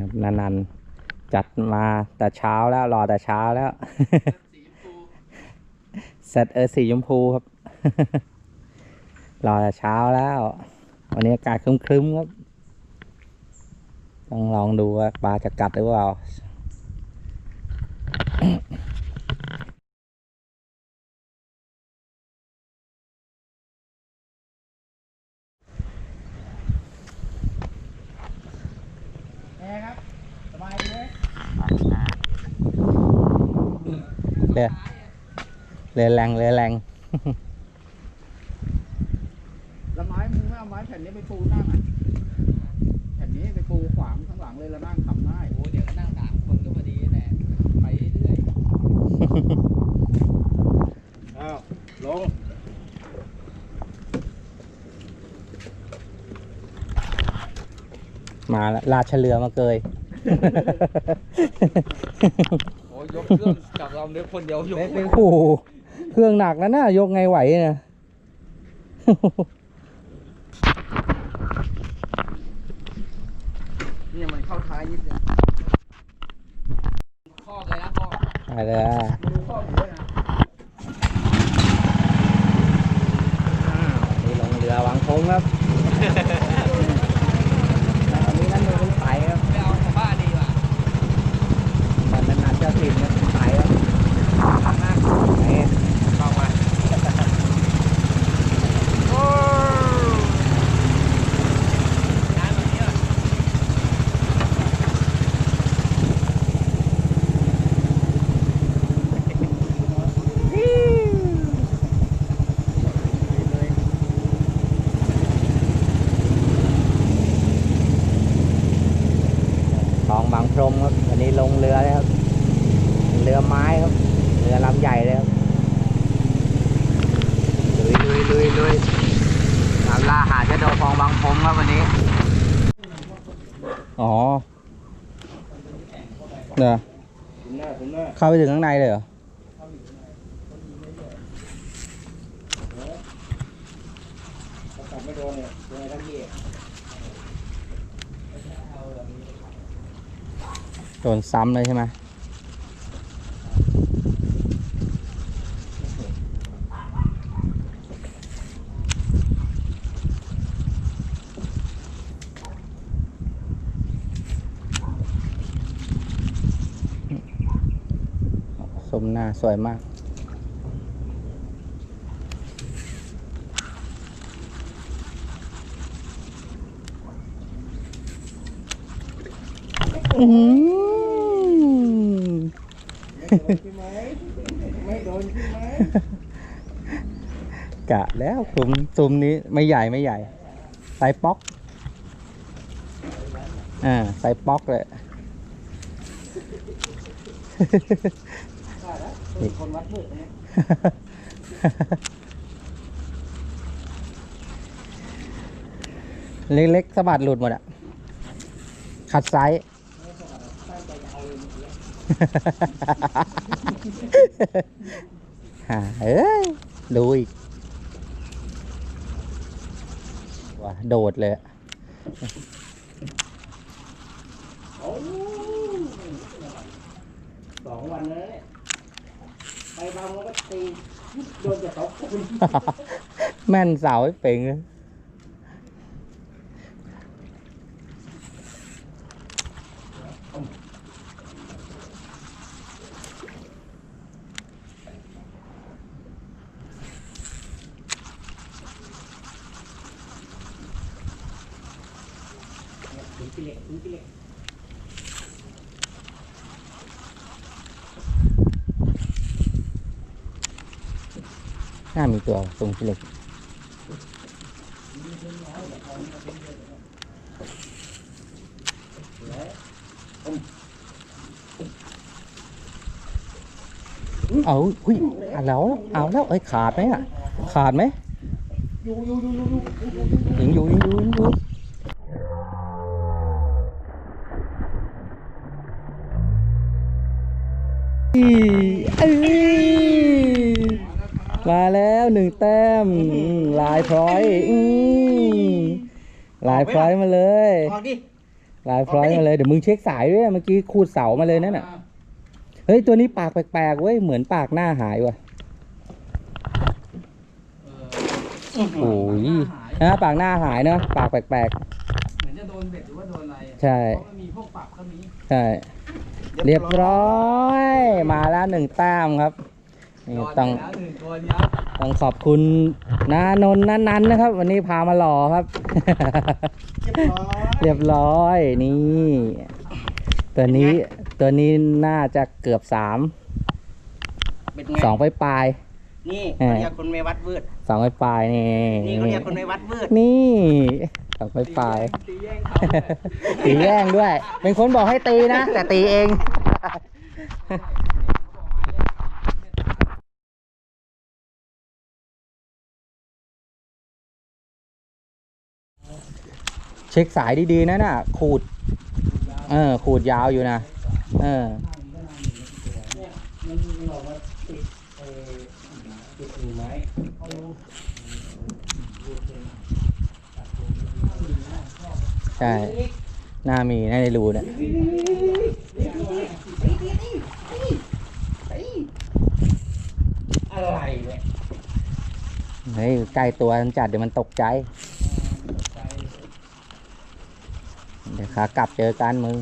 ครับนันๆจัดมาแต่เช้าแล้วรอแต่เช้าแล้วเสร็จเออสีชมพูครับ รอแต่เช้าแล้ว วันนี้อากาศครึ้มๆครับ ต้องลองดูว่าปลาจะกัดหรือเปล่า แอร์ครับ สบายดีไหมเรือเรือแรงเรือแรงแล้วไม้มึงไม่เอาไม้แผ่นนี้ไปปูนั่งอะแผ่นนี้ไปปูขวางข้างหลังเลยแล้วนั่งทำได้โอ้เดี๋ยวก็นั่งสามคนก็พอดีแหละไปเรื่อย อ้าว ลง มาแล้วลาดเฉลือมาเกย โอ้ยกเครื่องกับเราเนื้อคนเดียวยกโอ้โหเครื่องหนักนะน่ะยกไงไหวเนี่ยนี่มันเข้าท้ายนิดนึงข้อเลยนะข้อไปเลยอะดูข้อหมูด้วยนะอ้าวนี่ลงเรือวางทงครับตอนนี้นั่นมือเป็นไตครับ ไม่เอาของบ้านดีกว่า มันนานๆเจ้าถิ่นครับไตครับนี่ เข้ามาโอ้ย้ายมาเยอะ คลองบางพรมครับวันนี้ ลงเรือเลยครับ เรือไม้ครับ เรือลำใหญ่เลยครับลุยลุยลุยลุยตามล่าหาเจ้าโดนฟองบางพรมครับวันนี้ อ๋อเนี่ยเข้าไปถึงข้างในเลยเหรอ ถ้าตัดไม่โดนเนี่ยยังไงทั้งที่ โดนซ้ำเลยใช่ไหมสมหน้าสวยมาก อืม ไม่โดนใช่ไหมกะแล้วซุมซุมนี้ไม่ใหญ่ไม่ใหญ่ไซส์ป๊อก อ่าไซส์ป๊อกเลยเป็นคนวัดมืดนะเล็กๆสะบัดหลุดหมดอะขัดไซส์ ดูอีกว่าโดดเลยอะโอ้สองวันแล้วเนี่ยไปบางมันก็ตีโดนจะตกคุณแม่นเสาไอ้เป่งเลย ถึงกิเลสถึงกิเลส น่ามีตัวตรงที่เหล็ก เอาหุ้ยเอาแล้ว เอาแล้วเอ้ยขาดไหมอะ ขาดไหมยู่อยู่ยู่อยู่ยู่อยู่ยังอยู่ยังอยู่ยังอยู่อีเอ้ย มาแล้วหนึ่งแต้มอืมลายพร้อยอืมลายพร้อยมาเลย ออกดิลายพร้อยมาเลย เดี๋ยวมึงเช็คสายด้วยเมื่อกี้ขูดเสามาเลยนั่นน่ะ เฮ้ย ตัวนี้ปากแปลกๆเว้ย เหมือนปากหน้าหายว่ะเออโอ้ยหายนะปากหน้าหายเนอะปากแปลกเหมือนจะโดนเบ็ดหรือว่าโดนอะไรอะใช่ เพราะมันมีพวกปรับก็มีๆใช่ เรียบร้อย มาแล้วหนึ่งแต้มครับ นี่รอดต้องไปแล้วหนึ่งตัวยับต้องขอบคุณนานนท์นันนันนะครับ วันนี้พามาหล่อครับ เรียบร้อยเรียบร้อยนี่ ตัวนี้ตัวนี้น่าจะเกือบสามเป็นไงสองไปปลายนี่เออเขาเรียกคนไม่วัดวืดๆสองไปปลายนี่นี่เขาเรียกคนไม่วัดวืดนี่สองไปปลายตีแย่งเขาเลยตีแย่งด้วย เป็นคนบอกให้ตีนะ แต่ตีเอง เช็คสายดีๆนะน่ะ ขูด เออ ขูดยาวอยู่นะ เออ ใช่ หน้ามีหน้าในรูเนี่ยอะไรเนี่ย เฮ้ยใกล้ตัวมันจัดเดี๋ยวมันตกใจ เดี๋ยวขากลับเจอกันมึง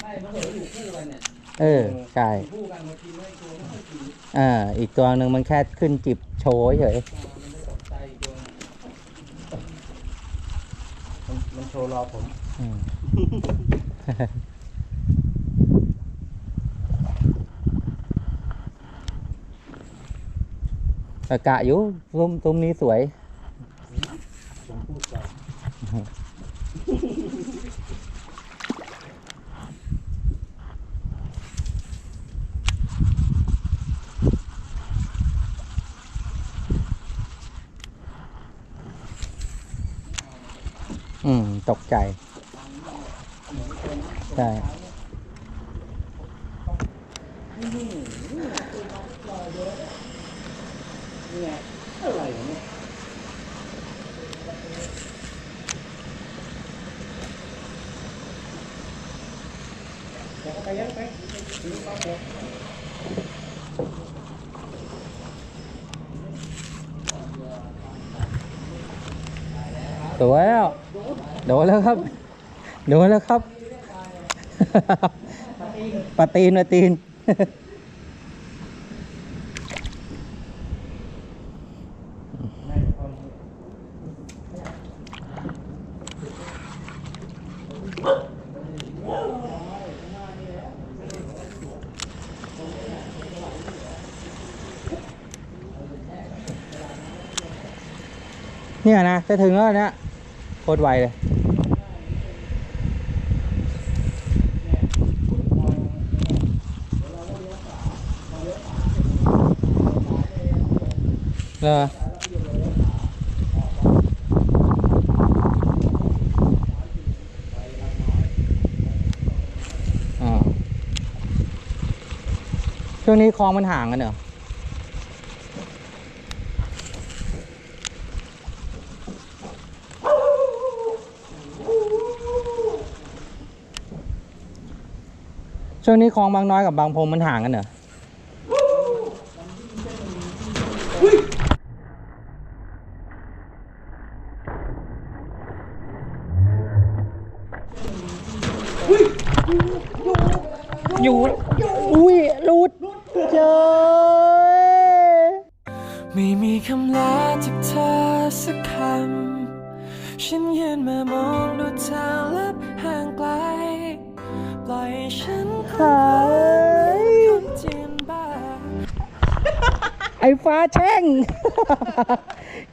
ไม่เพราะเดี๋ยวอยู่คู่กันเนี่ยเออ ใช่อยู่คู่กันบางทีไม่ตัวไม่ค่อยกินเอออีกตัวหนึ่งมันแค่ขึ้นจิบโชว์เฉยมันไม่ตกใจอีกตัวหนึ่งมันมันโชว์รอผม อืม อากาศอยู่ตุ้มตุ้มนี้สวย อืม ตกใจใช่ ตัวแล้ว โดนแล้วครับ โดนแล้วครับปาตีนปาตีน เนี่ยนะจะถึงแล้วเนี่ย โคตรไวเลยเออช่วงนี้คลองมันห่างกันเหรอ ช่วงนี้คลองบางน้อยกับบางพงมันห่างกันเหรออยู่อุ้ยหลุดเจอไม่มีคำลาจากเธอสักคำ ฉันยืนมามองดูทางลับห่างไกล หายไอ้ฟ้าแช่ง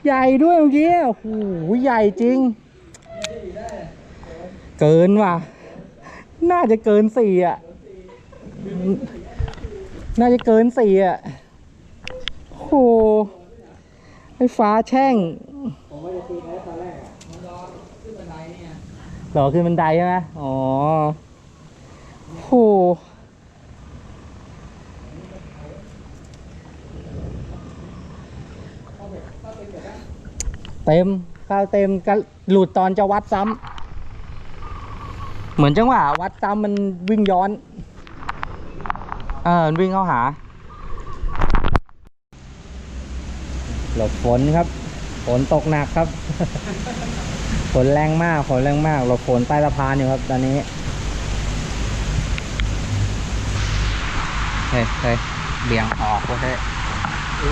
ใหญ่ด้วยเมื่อกี้โอ้โหใหญ่จริง เกินว่ะ น่าจะเกินสี่อะ น่าจะเกินสี่อะโอ้โหไอ้ฟ้าแช่งผมว่าจะตีแค่ตอนแรกอะมันรอขึ้นบันไดเนี่ยรอคือบันไดใช่ไหมอ๋อ โหเต็มข้าวเต็มก็หลุดตอนจะวัดซ้ำเหมือนจังหวะวัดจำมันวิ่งย้อน เออวิ่งเข้าหา หลบฝนครับ ฝนตกหนักครับ ฝนแรงมาก ฝนแรงมาก หลบฝนใต้สะพานอยู่ครับ ตอนนี้ เฮ้ยเฮ้ยเบี่ยงออกโอเคเออ